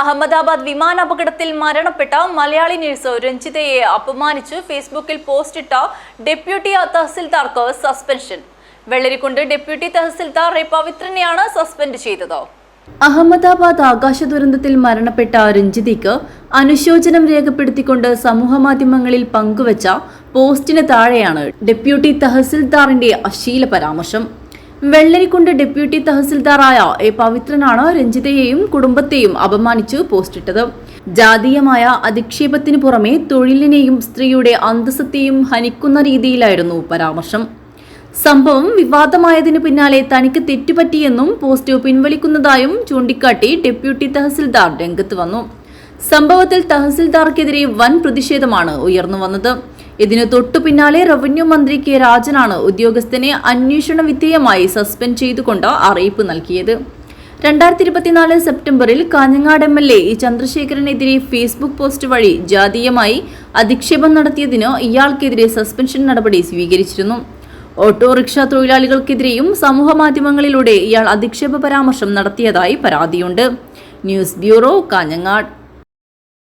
അഹമ്മദാബാദ് വിമാനാപകടത്തിൽ മരണപ്പെട്ട മലയാളി നഴ്സ് രഞ്ജിതയെ അപമാനിച്ച് ഫേസ്ബുക്കിൽ പോസ്റ്റ് ഇട്ട deputy തഹസിൽദാർക്ക് suspension. Vellarikundu deputy tahsildar A പവിത്രനെയാണ് suspend ചെയ്തത്. അഹമ്മദാബാദ് ആകാശ ദുരന്തത്തിൽ മരണപ്പെട്ട രഞ്ജിതയ്ക്ക് അനുശോചനം രേഖപ്പെടുത്തിക്കൊണ്ട് സമൂഹമാധ്യമങ്ങളിൽ പങ്കുവച്ച പോസ്റ്റിന് താഴെയാണ് ഡെപ്യൂട്ടി തഹസിൽദാറിന്റെ അശ്ലീല പരാമർശം. വെള്ളരിക്കുണ്ട് ഡെപ്യൂട്ടി തഹസിൽദാറായ എ പവിത്രനാണ് രഞ്ജിതയെയും കുടുംബത്തെയും അപമാനിച്ച് പോസ്റ്റിട്ടത്. ജാതീയമായ അധിക്ഷേപത്തിനു പുറമെ തൊഴിലിനെയും സ്ത്രീയുടെ അന്തസ്സത്തെയും ഹനിക്കുന്ന രീതിയിലായിരുന്നു പരാമർശം. സംഭവം വിവാദമായതിനു പിന്നാലെ തനിക്ക് തെറ്റുപറ്റിയെന്നും പോസ്റ്റ് പിൻവലിക്കുന്നതായും ചൂണ്ടിക്കാട്ടി ഡെപ്യൂട്ടി തഹസിൽദാർ രംഗത്ത് വന്നു. സംഭവത്തിൽ തഹസിൽദാർക്കെതിരെ വൻ പ്രതിഷേധമാണ് ഉയർന്നു വന്നത്. ഇതിനു തൊട്ടു പിന്നാലെ റവന്യൂ മന്ത്രി കെ രാജനാണ് ഉദ്യോഗസ്ഥനെ അന്വേഷണ വിധേയമായി സസ്പെൻഡ് ചെയ്തുകൊണ്ട് അറിയിപ്പ് നൽകിയത്. രണ്ടായിരത്തി ഇരുപത്തിനാല് സെപ്റ്റംബറിൽ കാഞ്ഞങ്ങാട് എം എൽ എ ചന്ദ്രശേഖരനെതിരെ ഫേസ്ബുക്ക് പോസ്റ്റ് വഴി ജാതീയമായി അധിക്ഷേപം നടത്തിയതിന് ഇയാൾക്കെതിരെ സസ്പെൻഷൻ നടപടി സ്വീകരിച്ചിരുന്നു. ഓട്ടോറിക്ഷ തൊഴിലാളികൾക്കെതിരെയും സമൂഹ മാധ്യമങ്ങളിലൂടെ ഇയാൾ അധിക്ഷേപ പരാമർശം നടത്തിയതായി പരാതിയുണ്ട്. News bureau Kanhangad.